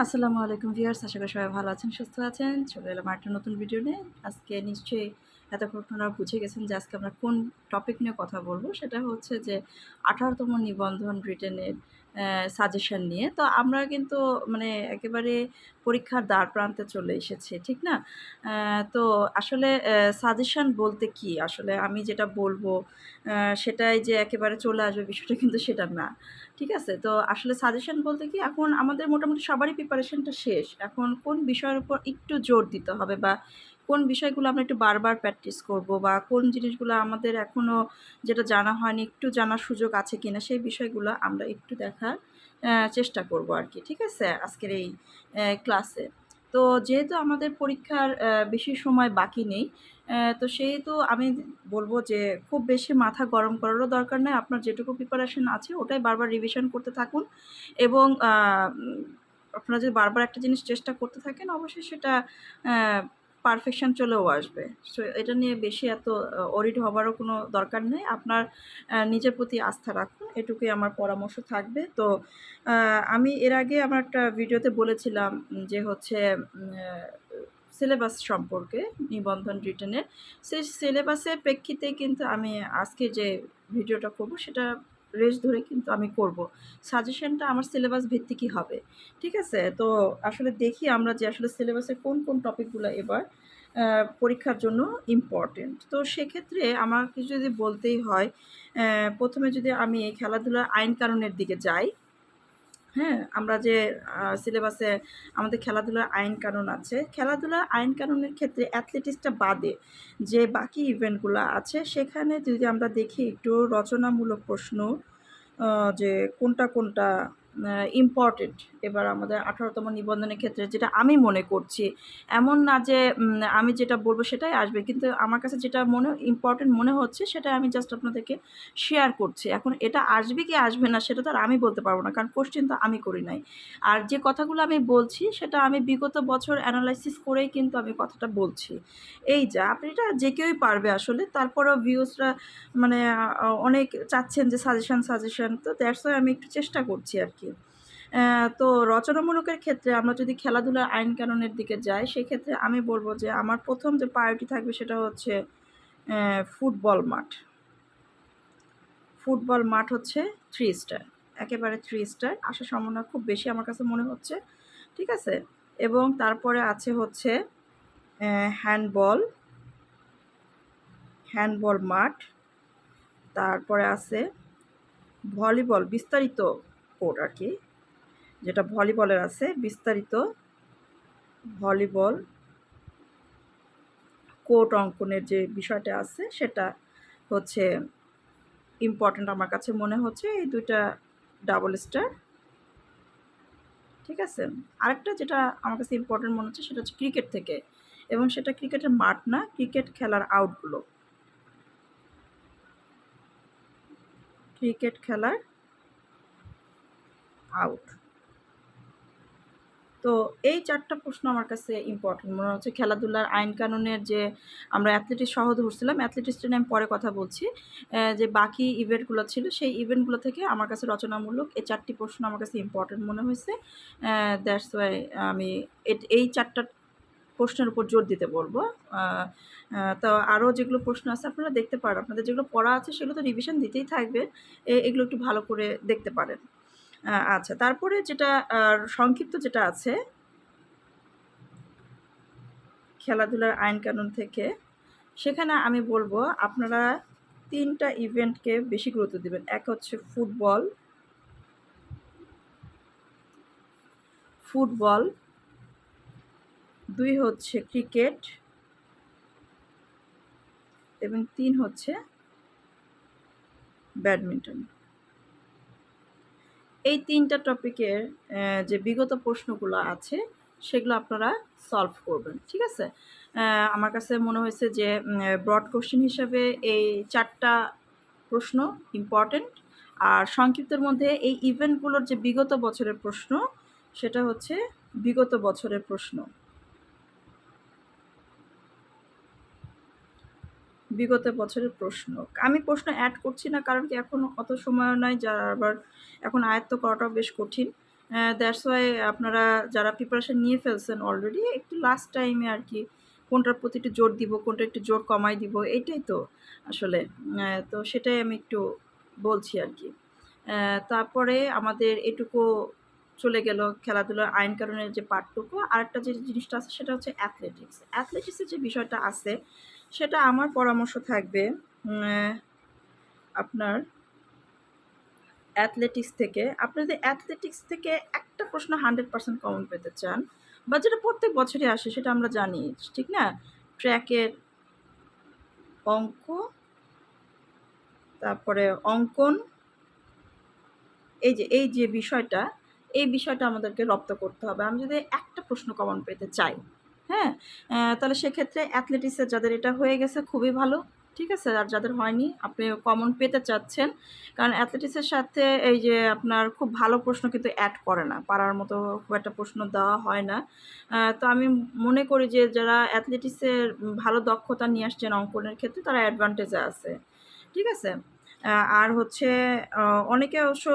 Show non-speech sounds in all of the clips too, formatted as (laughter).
আসসালামু আলাইকুম ভিউয়ার্স, আশা করি সবাই ভালো আছেন, সুস্থ আছেন। চলে এলাম একটা নতুন ভিডিও নিয়ে। আজকে নিশ্চয়ই এতক্ষণ আপনারা বুঝে গেছেন যে আজকে আমরা কোন টপিক নিয়ে কথা বলব। সেটা হচ্ছে যে আঠারোতম নিবন্ধন ব্রিটেনের সাজেশন নিয়ে। তো আমরা কিন্তু মানে একেবারে পরীক্ষার দ্বার প্রান্তে চলে এসেছি, ঠিক না? তো আসলে সাজেশন বলতে কি? আসলে আমি যেটা বলব সেটাই যে একেবারে চলে আসবে বিষয়টা কিন্তু সেটা না, ঠিক আছে? তো আসলে সাজেশন বলতে কি? এখন আমাদের মোটামুটি সবারই প্রিপারেশনটা শেষ। এখন কোন বিষয়ের উপর একটু জোর দিতে হবে বা কোন বিষয়গুলো আমরা একটু বারবার প্র্যাকটিস করব বা কোন জিনিসগুলো আমাদের এখনও যেটা জানা হয়নি, একটু জানার সুযোগ আছে কিনা, সেই বিষয়গুলো আমরা একটু দেখার চেষ্টা করব আর কি ঠিক আছে? আজকের এই ক্লাসে তো যেহেতু আমাদের পরীক্ষার বেশি সময় বাকি নেই তো সেহেতু আমি বলব যে খুব বেশি মাথা গরম করারও দরকার নেই। আপনার যেটুকু প্রিপারেশন আছে, ওটাই বারবার রিভিশন করতে থাকুন এবং আপনারা যদি বারবার একটা জিনিস চেষ্টা করতে থাকেন, অবশ্যই সেটা পারফেকশন চলেও আসবে। সো এটা নিয়ে বেশি এত অরিড হবারও কোনো দরকার নেই। আপনার নিজের প্রতি আস্থা রাখুন। এটুকুই আমার পরামর্শ থাকবে। তো আমি এর আগে আমার একটা ভিডিওতে বলেছিলাম যে হচ্ছে সিলেবাস সম্পর্কে নিবন্ধন রিটেনের সেই সিলেবাসের প্রেক্ষিতে কিন্তু আমি আজকে যে ভিডিওটা করব, সেটা রেস ধরে কিন্তু আমি করব। সাজেশনটা আমার সিলেবাস ভিত্তিকই হবে। ঠিক আছে? তো আসলে দেখি আমরা যে আসলে সিলেবাসের কোন কোন টপিকগুলো এবার পরীক্ষার জন্য ইম্পর্টেন্ট তো সেক্ষেত্রে আমাকে যদি বলতেই হয় প্রথমে যদি আমি খেলাধুলার আইন কারণের দিকে যাই হ্যাঁ আমরা যে সিলেবাসে আমাদের খেলাধুলার আইন কানুন আছে, খেলাধুলার আইন কানুনের ক্ষেত্রে অ্যাথলেটিক্সটা বাদে যে বাকি ইভেন্টগুলো আছে, সেখানে যদি আমরা দেখি একটু রচনামূলক প্রশ্ন যে কোনটা কোনটা ইম্পর্টেন্ট এবার আমাদের আঠারোতম নিবন্ধনের ক্ষেত্রে যেটা আমি মনে করছি, এমন না যে আমি যেটা বলব সেটাই আসবে, কিন্তু আমার কাছে যেটা মনে ইম্পর্টেন্ট মনে হচ্ছে সেটা আমি জাস্ট আপনাদেরকে শেয়ার করছি। এখন এটা আসবে কি আসবে না সেটা তো আর আমি বলতে পারব না, কারণ কোশ্চেন তো আমি করি নাই। আর যে কথাগুলো আমি বলছি সেটা আমি বিগত বছর অ্যানালাইসিস করেই কিন্তু আমি কথাটা বলছি। এই যা, আপনি এটা যে কেউই পারবে আসলে, তারপরেও ভিউজরা মানে অনেক চাচ্ছেন যে সাজেশন সাজেশন তো দ্যাটস আমি একটু চেষ্টা করছি আর কি। তো রচনামূলকের ক্ষেত্রে আমরা যদি খেলাধুলার আইন কানুনের দিকে যাই, সেক্ষেত্রে আমি বলব যে আমার প্রথম যে প্রায়োরিটি থাকবে সেটা হচ্ছে ফুটবল মাঠ। ফুটবল মাঠ হচ্ছে থ্রি স্টার একেবারে থ্রি স্টার আসার সম্ভাবনা খুব বেশি আমার কাছে মনে হচ্ছে, ঠিক আছে? এবং তারপরে আছে হচ্ছে হ্যান্ডবল হ্যান্ডবল মাঠ। তারপরে আছে ভলিবল, বিস্তারিত কোর্ট আর কি। যেটা ভলিবলের আছে, বিস্তারিত ভলিবল কোর্ট অঙ্কনের যে বিষয়টা আছে, সেটা হচ্ছে ইম্পর্ট্যান্ট আমার কাছে মনে হচ্ছে, এই দুইটা ডাবল স্টার ঠিক আছে? আরেকটা যেটা আমার কাছে ইম্পর্টেন্ট মনে হচ্ছে, সেটা হচ্ছে ক্রিকেট থেকে। এবং সেটা ক্রিকেটের মাঠ না ক্রিকেট খেলার আউটগুলো ক্রিকেট খেলার আউট তো এই চারটা প্রশ্ন আমার কাছে ইম্পর্টেন্ট মনে হচ্ছে খেলাধুলার আইন কানুনের যে আমরা অ্যাথলেটিক্স সহ ধরছিলাম অ্যাথলেটিক্সটা নিয়ে আমি পরে কথা বলছি। যে বাকি ইভেন্টগুলো ছিল, সেই ইভেন্টগুলো থেকে আমার কাছে রচনামূলক এই চারটি প্রশ্ন আমার কাছে ইম্পর্টেন্ট মনে হয়েছে। দ্যাটস ওয়াই আমি এই চারটা প্রশ্নের উপর জোর দিতে বলব। তো আরও যেগুলো প্রশ্ন আছে আপনারা দেখতে পারেন। আপনাদের যেগুলো পড়া আছে সেগুলো তো রিভিশন দিতেই থাকবে। এগুলো একটু ভালো করে দেখতে পারেন। আচ্ছা তারপরে যেটা সংক্ষিপ্ত যেটা আছে, খেলাধুলার আইন কানুন থেকে, সেখানে আমি বলব আপনারা তিনটা ইভেন্টকে বেশি গুরুত্ব দেবেন। এক হচ্ছে ফুটবল ফুটবল, দুই হচ্ছে ক্রিকেট, এবং তিন হচ্ছে ব্যাডমিন্টন। এই তিনটা টপিকের যে বিগত প্রশ্নগুলো আছে, সেগুলো আপনারা সলভ করবেন, ঠিক আছে? আমার কাছে মনে হয়েছে যে ব্রড কোশ্চেন হিসাবে এই চারটা প্রশ্ন ইম্পর্টেন্ট আর সংক্ষিপ্তের মধ্যে এই ইভেন্টগুলোর যে বিগত বছরের প্রশ্ন, সেটা হচ্ছে বিগত বছরের প্রশ্ন। বিগত বছরের প্রশ্ন। আমি প্রশ্ন অ্যাড করছি না, কারণ কি এখন অত সময় নয় যার আবার এখন আয়ত্ত করাটাও বেশ কঠিন। দ্যাটস ওয়াই আপনারা যারা প্রিপারেশন নিয়ে ফেলছেন অলরেডি একটু লাস্ট টাইমে আর কি কোনটার প্রতি একটু জোর দিব, কোনটা একটু জোর কমাই দিব এটাই তো আসলে। তো সেটাই আমি একটু বলছি আর কি। তারপরে আমাদের এটুকু চলে গেল খেলাধুলার আইন কারণের যে পার্টটুকু আরেকটা যে জিনিসটা আছে, সেটা হচ্ছে অ্যাথলেটিক্স অ্যাথলেটিক্সের যে বিষয়টা আছে সেটা আমার পরামর্শ থাকবে আপনার অ্যাথলেটিক্স থেকে। আপনি যদি অ্যাথলেটিক্স থেকে একটা প্রশ্ন হান্ড্রেড পার্সেন্ট কমন পেতে চান, বা যেটা প্রত্যেক বছরই আসে সেটা আমরা জানি, ঠিক না? ট্র্যাকের অঙ্ক, তারপরে অঙ্কন, এই যে এই যে বিষয়টা, এই বিষয়টা আমাদেরকে রপ্ত করতে হবে। আমি যদি একটা প্রশ্ন কমন পেতে চাই হ্যাঁ? তাহলে সেক্ষেত্রে অ্যাথলেটিক্সের যাদের এটা হয়ে গেছে খুবই ভালো, ঠিক আছে? আর যাদের হয়নি, আপনি কমন পেতে চাচ্ছেন। কারণ অ্যাথলেটিক্সের সাথে এই যে আপনার খুব ভালো প্রশ্ন কিন্তু অ্যাড করে না, পারার মতো খুব একটা প্রশ্ন দেওয়া হয় না। তো আমি মনে করি যে যারা অ্যাথলেটিক্সের ভালো দক্ষতা নিয়ে আসছেন অঙ্কনের ক্ষেত্রে তারা অ্যাডভান্টেজে আছে, ঠিক আছে? আর হচ্ছে অনেকে অবশ্য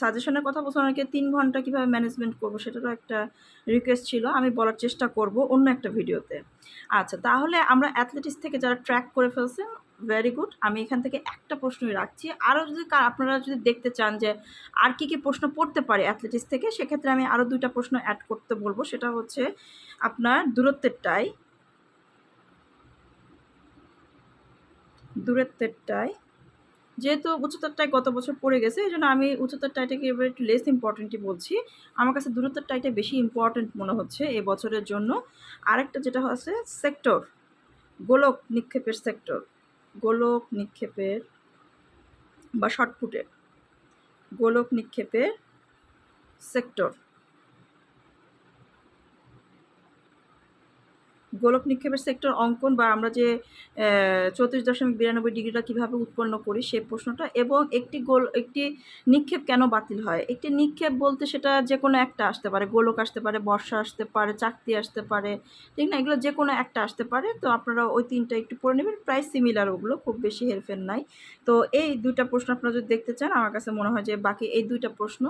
সাজেশনের কথা বলছে অনেকে তিন ঘণ্টা কীভাবে ম্যানেজমেন্ট করব সেটারও একটা রিকোয়েস্ট ছিল, আমি বলার চেষ্টা করব অন্য একটা ভিডিওতে আচ্ছা তাহলে আমরা অ্যাথলেটিক্স থেকে যারা ট্র্যাক করে ফেলছেন ভেরি গুড আমি এখান থেকে একটা প্রশ্নই রাখছি। আরও যদি আপনারা যদি দেখতে চান যে আর কি কি প্রশ্ন পড়তে পারে অ্যাথলেটিক্স থেকে, সেক্ষেত্রে আমি আরও দুইটা প্রশ্ন অ্যাড করতে বলব, সেটা হচ্ছে আপনার দূরত্বেরটাই দূরত্বেরটাই যেহেতু উচ্চতারটাই গত বছর পড়ে গেছে এই জন্য আমি উচ্চতার টাইটাকে এবার একটু লেস ইম্পর্টেন্টই বলছি। আমার কাছে দূরত্বের টাইটা বেশি ইম্পর্টেন্ট মনে হচ্ছে এ বছরের জন্য। আরেকটা যেটা হচ্ছে সেক্টর গোলক নিক্ষেপের সেক্টর গোলক নিক্ষেপের বা শর্টপুটের গোলক নিক্ষেপের সেক্টর গোলক নিক্ষেপের সেক্টর অঙ্কন বা আমরা যে চৌত্রিশ দশমিক বিরানব্বই ডিগ্রিটা কীভাবে উৎপন্ন করি সেই প্রশ্নটা। এবং একটি গোল, একটি নিক্ষেপ কেন বাতিল হয়? একটি নিক্ষেপ বলতে সেটা যে কোনো একটা আসতে পারে, গোলক আসতে পারে, বর্ষা আসতে পারে, চাকতি আসতে পারে, ঠিক না? এগুলো যে কোনো একটা আসতে পারে। তো আপনারা ওই তিনটা একটু পড়ে নেবেন। প্রায় সিমিলার ওগুলো, খুব বেশি হেরফের নাই। তো এই দুইটা প্রশ্ন আপনারা যদি দেখতে চান, আমার কাছে মনে হয় যে বাকি এই দুইটা প্রশ্ন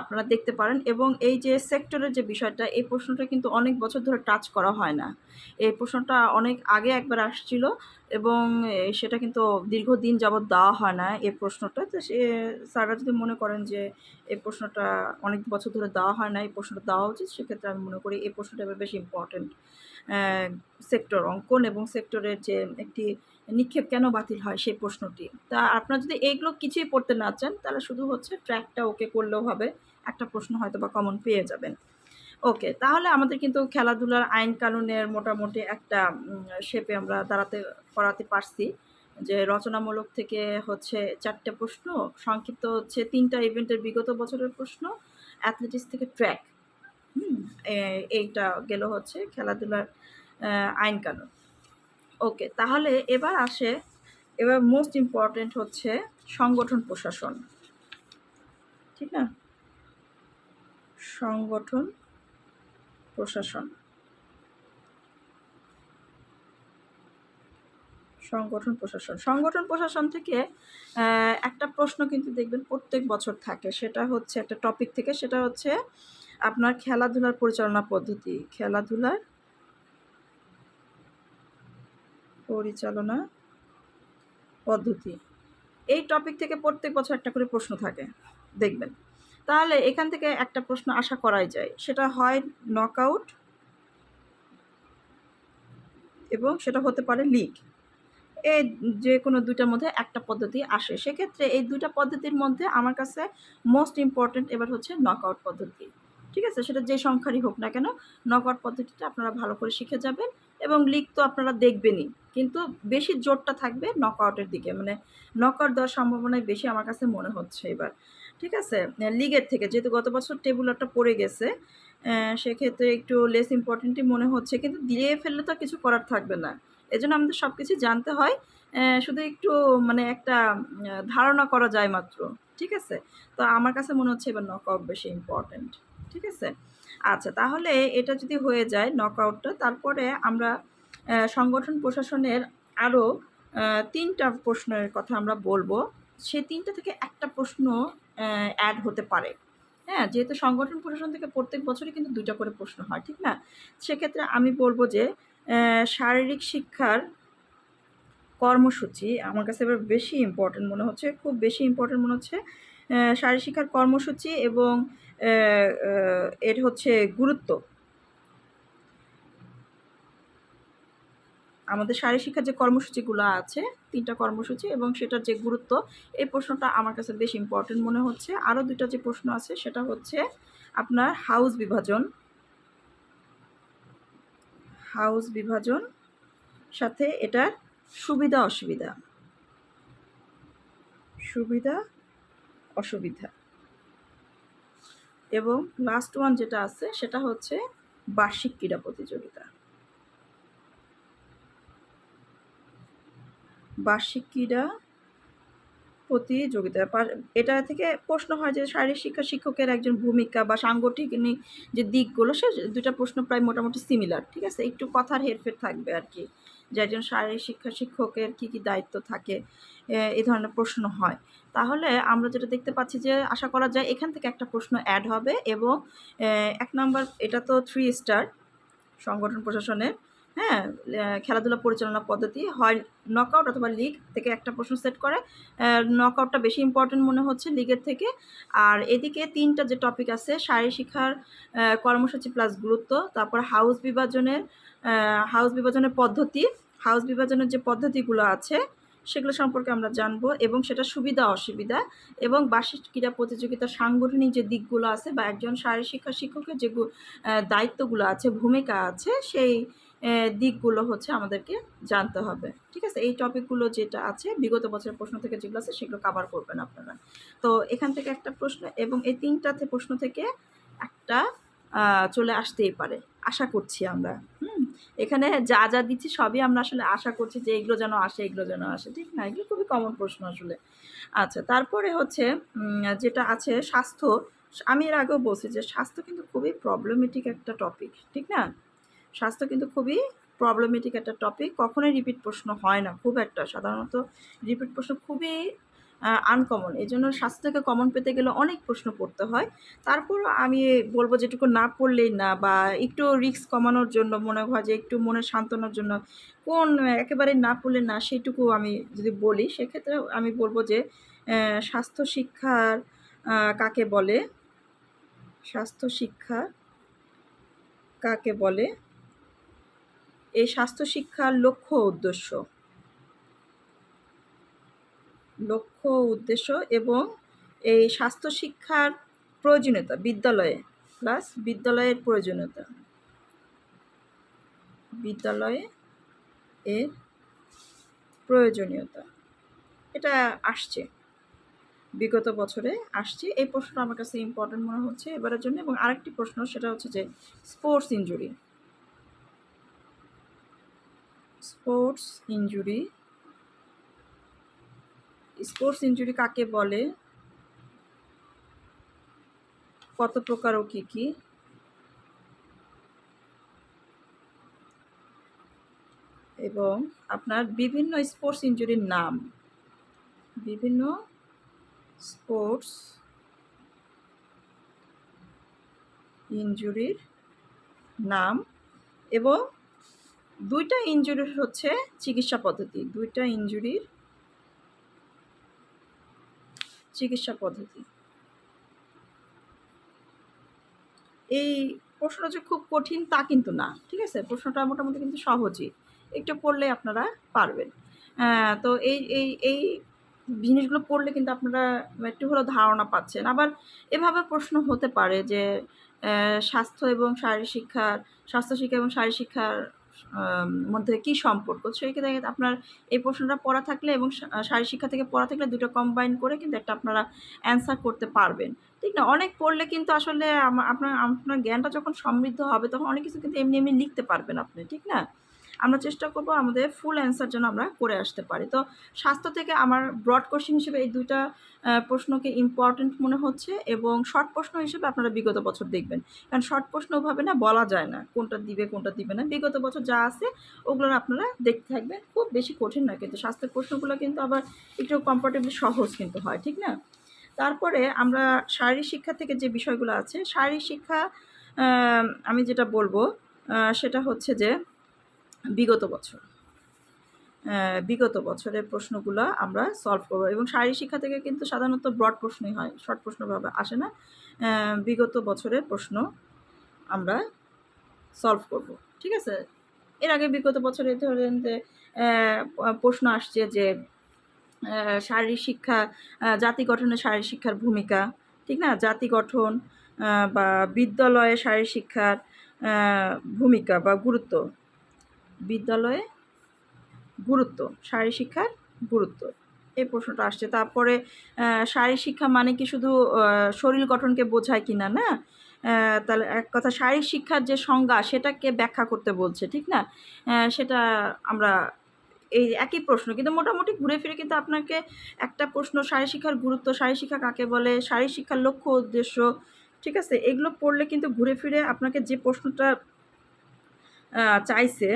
আপনারা দেখতে পারেন। এবং এই যে সেক্টরের যে বিষয়টা, এই প্রশ্নটা কিন্তু অনেক বছর ধরে টাচ করা হয় না। এই প্রশ্নটা অনেক আগে একবার আসছিল এবং সেটা কিন্তু দীর্ঘদিন যাবৎ দেওয়া হয় না এই প্রশ্নটা। তো সে, স্যাররা যদি মনে করেন যে এই প্রশ্নটা অনেক বছর ধরে দেওয়া হয় না, এই প্রশ্নটা দেওয়া উচিত, সেক্ষেত্রে আমি মনে করি এই প্রশ্নটা বেশি ইম্পর্টেন্ট সেক্টর অঙ্কন এবং সেক্টরের যে একটি নিক্ষেপ কেন বাতিল হয় সেই প্রশ্নটি। তা আপনারা যদি এইগুলো কিছুই পড়তে না চান, তাহলে শুধু হচ্ছে ট্র্যাকটা ওকে করলেও হবে, একটা প্রশ্ন হয়তো বা কমন পেয়ে যাবেন। ওকে তাহলে আমাদের কিন্তু খেলাধুলার আইন কানুনের মোটামুটি একটা শেপে আমরা দাঁড়াতে, করাতে পারছি। যে রচনামূলক থেকে হচ্ছে চারটে প্রশ্ন, সংক্ষিপ্ত হচ্ছে তিনটা ইভেন্টের বিগত বছরের প্রশ্ন অ্যাথলেটিক্স থেকে ট্র্যাক এইটা গেল হচ্ছে খেলাধুলার আইন কানুন ওকে তাহলে এবার আসে, এবার মোস্ট ইম্পর্টেন্ট হচ্ছে সংগঠন প্রশাসন। ঠিক না? সংগঠন প্রশাসন। সংগঠন প্রশাসন। সংগঠন প্রশাসন থেকে একটা প্রশ্ন কিন্তু দেখবেন প্রত্যেক বছর থাকে। সেটা হচ্ছে একটা টপিক থেকে, সেটা হচ্ছে আপনার খেলাধুলার পরিচালনা পদ্ধতি। খেলাধুলার পরিচালনা পদ্ধতি। এই টপিক থেকে প্রত্যেক বছর একটা করে প্রশ্ন থাকে, দেখবেন। তাহলে এখান থেকে একটা প্রশ্ন আশা করাই যায়। সেটা হয় নকআউট এবং সেটা হতে পারে লিগ এই যে কোনো দুইটার মধ্যে একটা পদ্ধতি আসে। সেক্ষেত্রে এই দুইটা পদ্ধতির মধ্যে আমার কাছে মোস্ট ইম্পর্ট্যান্ট এবার হচ্ছে নকআউট পদ্ধতি। ঠিক আছে? সেটা যে সংখ্যারই হোক না কেন নকআউট পদ্ধতিটা আপনারা ভালো করে শিখে যাবেন এবং লিগ তো আপনারা দেখবেনই। কিন্তু বেশি জোরটা থাকবে নকআউটের দিকে। মানে নকআউট দেওয়ার সম্ভাবনাই বেশি আমার কাছে মনে হচ্ছে এবার। ঠিক আছে? লিগের থেকে, যেহেতু গত বছর টেবুলারটা পড়ে গেছে সেক্ষেত্রে একটু লেস ইম্পর্টেন্টই মনে হচ্ছে। কিন্তু দিয়ে ফেললে তো কিছু করার থাকবে না। এজন্য আমাদের সব কিছু জানতে হয়। শুধু একটু মানে একটা ধারণা করা যায় মাত্র। ঠিক আছে? তো আমার কাছে মনে হচ্ছে এবার নকআউট বেশি ইম্পর্ট্যান্ট ঠিক আছে? আচ্ছা তাহলে এটা যদি হয়ে যায় নকআউটটা তারপরে আমরা সংগঠন প্রশাসনের আরও তিনটা প্রশ্নের কথা আমরা বলব। সেই তিনটা থেকে একটা প্রশ্ন অ্যাড হতে পারে। হ্যাঁ যেহেতু সংগঠন প্রশাসন থেকে প্রত্যেক বছরই কিন্তু দুইটা করে প্রশ্ন হয়, ঠিক না? সেক্ষেত্রে আমি বলব যে শারীরিক শিক্ষার কর্মসূচি আমার কাছে এবার বেশি ইম্পর্টেন্ট মনে হচ্ছে, খুব বেশি ইম্পর্টেন্ট মনে হচ্ছে শারীরিক শিক্ষার কর্মসূচি এবং এর হচ্ছে গুরুত্ব। আমাদের শারীরিক শিক্ষার যে কর্মসূচিগুলো আছে, তিনটা কর্মসূচি এবং সেটার যে গুরুত্ব, এই প্রশ্নটা আমার কাছে বেশ ইম্পর্টেন্ট মনে হচ্ছে। আরও দুটো যে প্রশ্ন আছে, সেটা হচ্ছে আপনার হাউস বিভাজন হাউস বিভাজন সাথে এটার সুবিধা অসুবিধা। সুবিধা, অসুবিধা। এবং লাস্ট ওয়ান যেটা আছে, সেটা হচ্ছে বার্ষিক ক্রীড়া প্রতিযোগিতা। বার্ষিক ক্রীড়া প্রতিযোগিতা এটা থেকে প্রশ্ন হয় যে শারীরিক শিক্ষা শিক্ষকের একজন ভূমিকা বা সাংগঠনিক যে দিকগুলো, সে দুটা প্রশ্ন প্রায় মোটামুটি সিমিলার ঠিক আছে? একটু কথার হেরফের থাকবে আর কি, যে একজন শারীরিক শিক্ষা শিক্ষকের কী কী দায়িত্ব থাকে এই ধরনের প্রশ্ন হয়। তাহলে আমরা যেটা দেখতে পাচ্ছি যে আশা করা যায় এখান থেকে একটা প্রশ্ন অ্যাড হবে এবং এক নম্বর এটা তো থ্রি স্টার সংগঠন প্রশাসনের হ্যাঁ খেলাধুলা পরিচালনা পদ্ধতি হয় নকআউট অথবা লিগ থেকে একটা প্রশ্ন সেট করে। নকআউটটা বেশি ইম্পর্টেন্ট মনে হচ্ছে লিগের থেকে। আর এদিকে তিনটা যে টপিক আছে, শারীরিক শিক্ষার কর্মসূচি প্লাস গুরুত্ব, তারপর হাউস বিভাজনের হাউস বিভাজনের পদ্ধতি। হাউস বিভাজনের যে পদ্ধতিগুলো আছে, সেগুলো সম্পর্কে আমরা জানব এবং সেটা সুবিধা, অসুবিধা এবং বার্ষিক ক্রীড়া প্রতিযোগিতার সাংগঠনিক যে দিকগুলো আছে বা একজন শারীরিক শিক্ষা শিক্ষকের যে দায়িত্বগুলো আছে, ভূমিকা আছে, সেই দিকগুলো হচ্ছে আমাদেরকে জানতে হবে। ঠিক আছে? এই টপিকগুলো যেটা আছে, বিগত বছরের প্রশ্ন থেকে যেগুলো আছে, সেগুলো কাভার করবেন আপনারা। তো এখান থেকে একটা প্রশ্ন, এবং এই তিনটাতে প্রশ্ন থেকে একটা চলে আসতেই পারে। আশা করছি আমরা। হুম? এখানে যা যা দিচ্ছি, সবই আমরা আসলে আশা করছি যে এগুলো যেন আসে, এগুলো যেন আসে। ঠিক না? এগুলো খুবই কমন প্রশ্ন আসলে। আচ্ছা তারপরে হচ্ছে যেটা আছে স্বাস্থ্য, আমি এর আগেও বলছি যে স্বাস্থ্য কিন্তু খুবই প্রবলেমেটিক একটা টপিক ঠিক না? স্বাস্থ্য কিন্তু খুবই প্রবলেমেটিক একটা টপিক কখনোই রিপিট প্রশ্ন হয় না, খুব একটা। সাধারণত রিপিট প্রশ্ন খুবই আনকমন এই জন্য স্বাস্থ্য থেকে কমন পেতে গেলে অনেক প্রশ্ন পড়তে হয়। তারপর আমি বলব যেটুকু না পড়লেই না, বা একটু রিস্ক কমানোর জন্য, মনে হয় যে একটু মনে সান্ত্বনার জন্য, কোন একেবারে না পড়লে না সেইটুকু আমি যদি বলি, সেক্ষেত্রে আমি বলব যে স্বাস্থ্য শিক্ষার কাকে বলে? স্বাস্থ্য শিক্ষা কাকে বলে? এই স্বাস্থ্য শিক্ষার লক্ষ্য উদ্দেশ্য। লক্ষ্য উদ্দেশ্য এবং এই স্বাস্থ্য শিক্ষার প্রয়োজনীয়তা, বিদ্যালয়ে প্লাস বিদ্যালয়ের প্রয়োজনীয়তা। বিদ্যালয়ে এর প্রয়োজনীয়তা। এটা আসছে। বিগত বছরে আসছে। এই প্রশ্নটা আমার কাছে ইম্পর্টেন্ট মনে হচ্ছে এবারের জন্য এবং আরেকটি প্রশ্ন, সেটা হচ্ছে যে sports injury sports injury sports injury কাকে বলে? কত প্রকার ও কী কী? এবং আপনার বিভিন্ন স্পোর্টস ইঞ্জুরির নাম। বিভিন্ন স্পোর্টস ইনজুরির নাম এবং দুইটা ইনজুরির হচ্ছে চিকিৎসা পদ্ধতি। দুইটা ইনজুরির চিকিৎসা পদ্ধতি। এই প্রশ্নটা যে খুব কঠিন তা কিন্তু না, ঠিক আছে? প্রশ্নটা মোটামুটি কিন্তু সহজই। একটু পড়লে আপনারা পারবেন। তো এই এই এই জিনিসগুলো পড়লে কিন্তু আপনারা একটু হলেও ধারণা পাচ্ছেন। আবার এভাবে প্রশ্ন হতে পারে যে স্বাস্থ্য এবং শারীরিক শিক্ষার, স্বাস্থ্য শিক্ষা এবং শারীরিক শিক্ষার মধ্যে কি সম্পর্ক? সেক্ষেত্রে আপনার এই প্রশ্নটা পড়া থাকলে এবং শারীরিক শিক্ষা থেকে পড়া থাকলে দুটো কম্বাইন করে কিন্তু একটা আপনারা অ্যান্সার করতে পারবেন। ঠিক না? অনেক পড়লে কিন্তু আসলে আপনার আপনার জ্ঞানটা যখন সমৃদ্ধ হবে তখন অনেক কিছু কিন্তু এমনি এমনি লিখতে পারবেন আপনি। ঠিক না? আমরা চেষ্টা করব আমাদের ফুল অ্যান্সার যেন আমরা করে আসতে পারি। তো স্বাস্থ্য থেকে আমার ব্রড কোশ্চেন হিসেবে এই দুইটা প্রশ্নকে ইম্পর্ট্যান্ট মনে হচ্ছে এবং শর্ট প্রশ্ন হিসেবে আপনারা বিগত বছর দেখবেন। কারণ শর্ট প্রশ্ন ওভাবে না বলা যায় না কোনটা দিবে কোনটা দিবে না। বিগত বছর যা আছে ওগুলো আপনারা দেখতে থাকবেন। খুব বেশি কঠিন না কিন্তু স্বাস্থ্যের প্রশ্নগুলো কিন্তু আবার একটু কমফোর্টেবলি সহজ কিন্তু হয়, ঠিক না? তারপরে আমরা শারীরিক শিক্ষা থেকে যে বিষয়গুলো আছে, শারীরিক শিক্ষা আমি যেটা বলব সেটা হচ্ছে যে বিগত বছর। বিগত বছরের প্রশ্নগুলো আমরা সলভ করব এবং শারীরিক শিক্ষা থেকে কিন্তু সাধারণত ব্রড প্রশ্নই হয় শর্ট প্রশ্নভাবে আসে না। বিগত বছরের প্রশ্ন আমরা সলভ করব, ঠিক আছে? এর আগে বিগত বছরে ধরেন যে প্রশ্ন আসছে যে শারীরিক শিক্ষা জাতি গঠনে শারীরিক শিক্ষার ভূমিকা, ঠিক না? জাতি গঠন বা বিদ্যালয়ে শারীরিক শিক্ষার ভূমিকা বা গুরুত্ব বিদ্যালয়ে গুরুত্ব শারীরিক শিক্ষার গুরুত্ব। এই প্রশ্নটা আসছে। তারপরে আহ, শারীরিক শিক্ষা মানে কি শুধু শরীর গঠনকে বোঝায় কিনা না আহ, তাহলে এক কথা শারীরিক শিক্ষার যে সংজ্ঞা সেটাকে ব্যাখ্যা করতে বলছে ঠিক না? সেটা আমরা এই একই প্রশ্ন কিন্তু মোটামুটি ঘুরে ফিরে কিন্তু আপনাকে একটা প্রশ্ন শারীর শিক্ষার গুরুত্ব শারীর শিক্ষা কাকে বলে শারীর শিক্ষার লক্ষ্য উদ্দেশ্য ঠিক আছে? এগুলো পড়লে কিন্তু ঘুরে ফিরে আপনাকে যে প্রশ্নটা চাইছে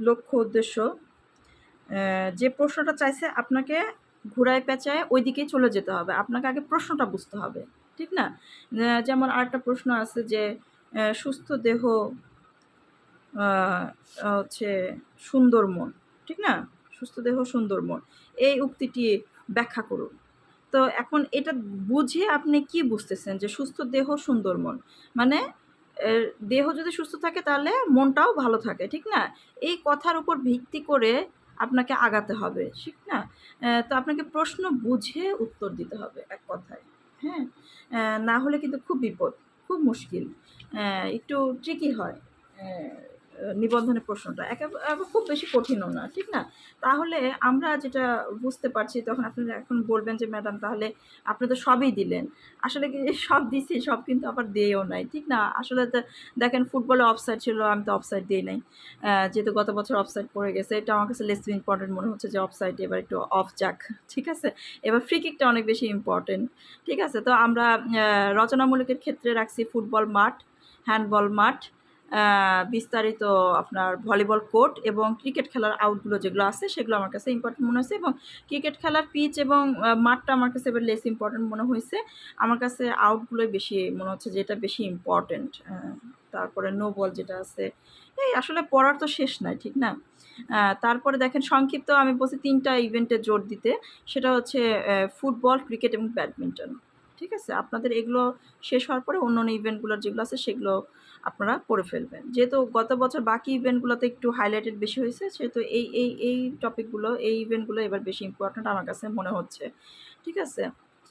লক্ষ্য উদ্দেশ্য যে প্রশ্নটা চাইছে আপনাকে ঘুরায় পেঁচায় ওই দিকেই চলে যেতে হবে। আপনাকে আগে প্রশ্নটা বুঝতে হবে, ঠিক না? যেমন আরেকটা প্রশ্ন আছে যে সুস্থ দেহ হচ্ছে সুন্দর মন, ঠিক না? সুস্থ দেহ, সুন্দর মন, এই উক্তিটি ব্যাখ্যা করুন। তো এখন এটা বুঝে আপনি কি বুঝতেছেন যে সুস্থ দেহ, সুন্দর মন? মানে দেহ যদি সুস্থ থাকে তাহলে মনটাও ভালো থাকে, ঠিক না? এই কথার উপর ভিত্তি করে আপনাকে আগাতে হবে, ঠিক না? তো আপনাকে প্রশ্ন বুঝে উত্তর দিতে হবে এক কথায় হ্যাঁ? না হলে কিন্তু খুব বিপদ, খুব মুশকিল একটু ট্রিকি হয় নিবন্ধনের প্রশ্নটা। একেবারে খুব বেশি কঠিনও না, ঠিক না? তাহলে আমরা যেটা বুঝতে পারছি, তখন আপনারা এখন বলবেন যে, ম্যাডাম, তাহলে আপনি তো সবই দিলেন। আসলে কি সব দিছি, সব কিন্তু আবার দিয়েও নাই, ঠিক না? আসলে তো দেখেন, ফুটবলে অফসাইড ছিল, আমি তো অফসাইড দিই নাই। যেহেতু গত বছর অফসাইড পড়ে গেছে, এটা আমার কাছে লেস ইম্পর্টেন্ট মনে হচ্ছে যে অফসাইড এবার একটু অফ যাক, ঠিক আছে? এবার ফ্রি কিকটা অনেক বেশি ইম্পর্টেন্ট ঠিক আছে? তো আমরা রচনামূলকের ক্ষেত্রে রাখছি ফুটবল মাঠ হ্যান্ডবল মাঠ বিস্তারিত আপনার ভলিবল কোর্ট এবং ক্রিকেট খেলার আউটগুলো যেগুলো আছে, সেগুলো আমার কাছে ইম্পর্টেন্ট মনে হয়েছে এবং ক্রিকেট খেলার পিচ এবং মাঠটা আমার কাছে এবার লেস ইম্পর্টেন্ট মনে হয়েছে। আমার কাছে আউটগুলোই বেশি মনে হচ্ছে যে এটা বেশি ইম্পর্টেন্ট তারপরে নো বল যেটা আছে, এই আসলে পড়ার তো শেষ নাই, ঠিক না? তারপরে দেখেন সংক্ষিপ্ত আমি বলছি তিনটা ইভেন্টে জোর দিতে, সেটা হচ্ছে ফুটবল ক্রিকেট এবং ব্যাডমিন্টন ঠিক আছে? আপনাদের এগুলো শেষ হওয়ার পরে অন্য অন্য ইভেন্টগুলোর যেগুলো আছে সেগুলো আপনারা পড়ে ফেলবেন। যেহেতু গত বছর বাকি ইভেন্টগুলোতে একটু হাইলাইটেড বেশি হয়েছে, সেহেতু এই এই এই টপিকগুলো এই ইভেন্টগুলো এবার বেশি ইম্পর্ট্যান্ট আমার কাছে মনে হচ্ছে। ঠিক আছে?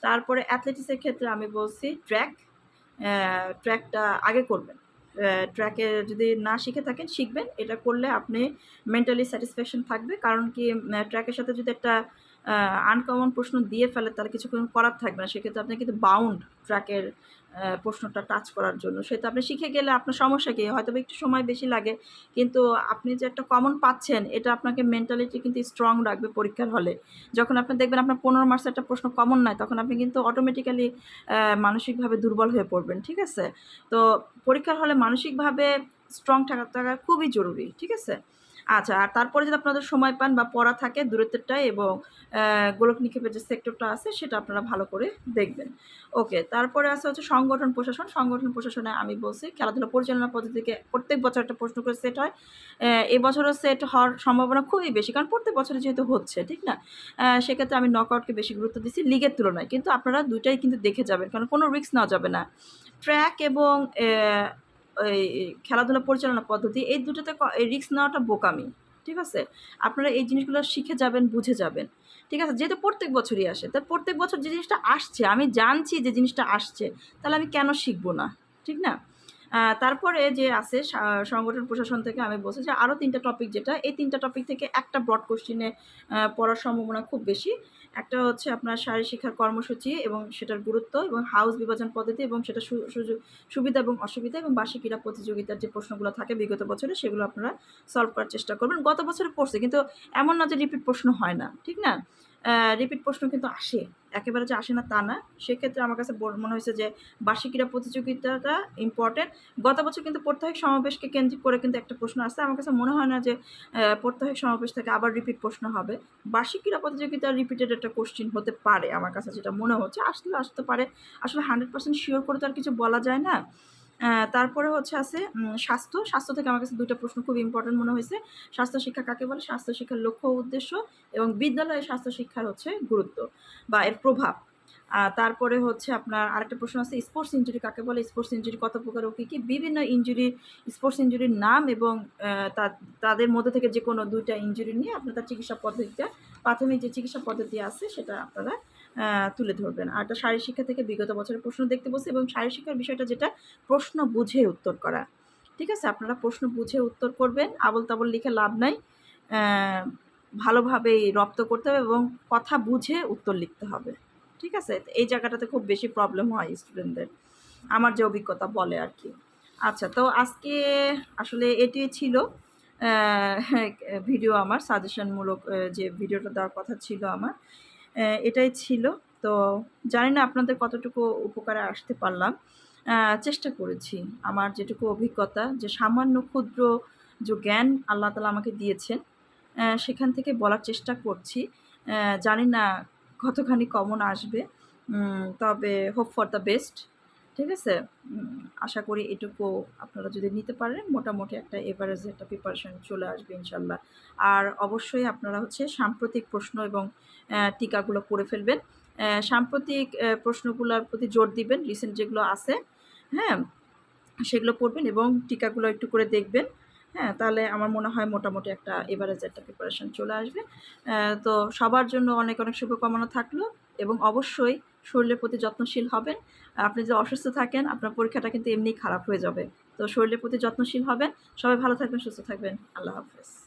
তারপরে অ্যাথলেটিক্সের ক্ষেত্রে আমি বলছি ট্র্যাক ট্র্যাকটা আগে করবেন। ট্র্যাকে যদি না শিখে থাকেন, শিখবেন। এটা করলে আপনি মেন্টালি স্যাটিসফ্যাকশন থাকবে। কারণ কি ট্র্যাকের সাথে যদি একটা আনকমন প্রশ্ন দিয়ে ফেলে, তাহলে কিছু কোনো করার থাকবে না। সেক্ষেত্রে আপনি কিন্তু বাউন্ড ট্র্যাকের প্রশ্নটা টাচ করার জন্য। সেটা আপনি শিখে গেলে আপনার সমস্যা কি? হয়তো একটু সময় বেশি লাগে, কিন্তু আপনি যে একটা কমন পাচ্ছেন, এটা আপনাকে মেন্টালিটি কিন্তু স্ট্রং রাখবে পরীক্ষার হলে। যখন আপনি দেখবেন আপনার পনেরো মার্কসের একটা প্রশ্ন কমন নয়, তখন আপনি কিন্তু অটোমেটিক্যালি মানসিকভাবে দুর্বল হয়ে পড়বেন, ঠিক আছে? তো পরীক্ষার হলে মানসিকভাবে স্ট্রং থাকা থাকা খুবই জরুরি, ঠিক আছে? আচ্ছা আর তারপরে যদি আপনাদের সময় পান বা পড়া থাকে দূরত্বটা এবং গোলক নিক্ষেপের যে সেক্টরটা আছে সেটা আপনারা ভালো করে দেখবেন। ওকে, তারপরে আছে হচ্ছে সংগঠন প্রশাসন। সংগঠন প্রশাসনে আমি বলছি, খেলাধুলা পরিচালনা পদ্ধতিকে প্রত্যেক বছর একটা প্রশ্ন করে সেট হয়। এবছরও সেট হওয়ার সম্ভাবনা খুবই বেশি, কারণ প্রত্যেক বছরে যেহেতু হচ্ছে, ঠিক না? সেক্ষেত্রে আমি নকআউটকে বেশি গুরুত্ব দিচ্ছি লিগের তুলনায়। কিন্তু আপনারা দুইটাই কিন্তু দেখে যাবেন, কারণ কোনো রিস্ক নেওয়া যাবে না। ট্র্যাক এবং খেলাধুলা পরিচালনা পদ্ধতি, এই দুটোতে রিস্ক নেওয়াটা বোকামি, ঠিক আছে? আপনারা এই জিনিসগুলো শিখে যাবেন, বুঝে যাবেন, ঠিক আছে? যেহেতু প্রত্যেক বছরই আসে, তা প্রত্যেক বছর যে জিনিসটা আসছে, আমি জানছি যে জিনিসটা আসছে, তাহলে আমি কেন শিখব না, ঠিক না? তারপরে যে আছে সংগঠন প্রশাসন থেকে আমি বলছি যে আরও তিনটা টপিক যেটা, এই তিনটা টপিক থেকে একটা ব্রড কোশ্চিনে পড়ার সম্ভাবনা খুব বেশি। একটা হচ্ছে আপনার শারীরিক শিক্ষার কর্মসূচি এবং সেটার গুরুত্ব এবং হাউস বিভাজন পদ্ধতি এবং সেটা সুবিধা এবং অসুবিধা এবং বার্ষিক ক্রীড়া প্রতিযোগিতার যে প্রশ্নগুলো থাকে বিগত বছরে সেগুলো আপনারা সলভ করার চেষ্টা করবেন। গত বছরে পড়ছে কিন্তু এমন না যে রিপিট প্রশ্ন হয় না, ঠিক না? রিপিট প্রশ্ন কিন্তু আসে। একেবারে যে আসে না তা না। সেক্ষেত্রে আমার কাছে মনে হয়েছে যে বার্ষিক ক্রীড়া প্রতিযোগিতাটা ইম্পর্টেন্ট গত বছর কিন্তু প্রত্যেক সমাবেশকে কেন্দ্রিক করে কিন্তু একটা প্রশ্ন আসছে। আমার কাছে মনে হয় না যে আহ, প্রত্যেক সমাবেশ থেকে আবার রিপিট প্রশ্ন হবে। বার্ষিক ক্রীড়া প্রতিযোগিতা রিপিটেড একটা কোশ্চিন হতে পারে আমার কাছে যেটা মনে হচ্ছে। আসলে আসতে পারে। আসলে হান্ড্রেড পার্সেন্ট শিওর করে তো আর কিছু বলা যায় না। তারপরে হচ্ছে আছে স্বাস্থ্য। স্বাস্থ্য থেকে আমার কাছে দুইটা প্রশ্ন খুব ইম্পর্টেন্ট মনে হয়েছে। স্বাস্থ্য শিক্ষা কাকে বলে? স্বাস্থ্য শিক্ষার লক্ষ্য উদ্দেশ্য এবং বিদ্যালয়ে স্বাস্থ্য শিক্ষার হচ্ছে গুরুত্ব বা এর প্রভাব। তারপরে হচ্ছে আপনার আরেকটা প্রশ্ন আছে স্পোর্টস ইঞ্জুরি কাকে বলে? স্পোর্টস ইঞ্জুরি কত প্রকার ও কী কী? বিভিন্ন ইঞ্জুরি স্পোর্টস ইঞ্জুরির নাম এবং তাদের মধ্যে থেকে যে কোনো দুইটা ইঞ্জুরি নিয়ে আপনার চিকিৎসা পদ্ধতিটা প্রাথমিক যে চিকিৎসা পদ্ধতি আছে সেটা আপনারা তুলে ধরবেন। আর একটা শারীর শিক্ষা থেকে বিগত বছরের প্রশ্ন দেখতে বসে এবং শারীর শিক্ষার বিষয়টা যেটা, প্রশ্ন বুঝে উত্তর করা। ঠিক আছে? আপনারা প্রশ্ন বুঝে উত্তর করবেন আবল তাবল লিখে লাভ নাই। ভালোভাবে রপ্ত করতে হবে এবং কথা বুঝে উত্তর লিখতে হবে। ঠিক আছে? এই জায়গাটাতে খুব বেশি প্রবলেম হয় স্টুডেন্টদের আমার যে অভিজ্ঞতা বলে আর কি। আচ্ছা তো আজকে আসলে এটি ছিল (laughs) ভিডিও আমার সাজেশনমূলক যে ভিডিওটা দেওয়ার কথা ছিল আমার। এটাই ছিল। তো জানি না আপনাদের কতটুকু উপকারে আসতে পারলাম। চেষ্টা করেছি আমার যেটুকু অভিজ্ঞতা, যে সামান্য ক্ষুদ্র যে জ্ঞান আল্লাহ তালা আমাকে দিয়েছেন সেখান থেকে বলার চেষ্টা করছি। জানি না কতখানি কমন আসবে। তবে হোপ ফর দ্য বেস্ট ঠিক আছে? আশা করি এটুকু আপনারা যদি নিতে পারেন, মোটামুটি একটা এভারেজ একটা প্রিপারেশন চলে আসবে ইনশাল্লাহ। আর অবশ্যই আপনারা হচ্ছে সাম্প্রতিক প্রশ্ন এবং টিকাগুলো পড়ে ফেলবেন। সাম্প্রতিক প্রশ্নগুলোর প্রতি জোর দিবেন রিসেন্ট যেগুলো আছে হ্যাঁ সেগুলো পড়বেন এবং টিকাগুলো একটু করে দেখবেন। হ্যাঁ তাহলে আমার মনে হয় মোটামুটি একটা এভারেজ একটা প্রিপারেশন চলে আসবে। তো সবার জন্য অনেক অনেক শুভকামনা থাকল এবং অবশ্যই শরীরের প্রতি যত্নশীল হবেন। আপনি যদি অসুস্থ থাকেন, আপনার পরীক্ষাটা কিন্তু এমনিই খারাপ হয়ে যাবে। তো শরীরের প্রতি যত্নশীল হবেন। সবাই ভালো থাকবেন, সুস্থ থাকবেন। আল্লাহ হাফেজ।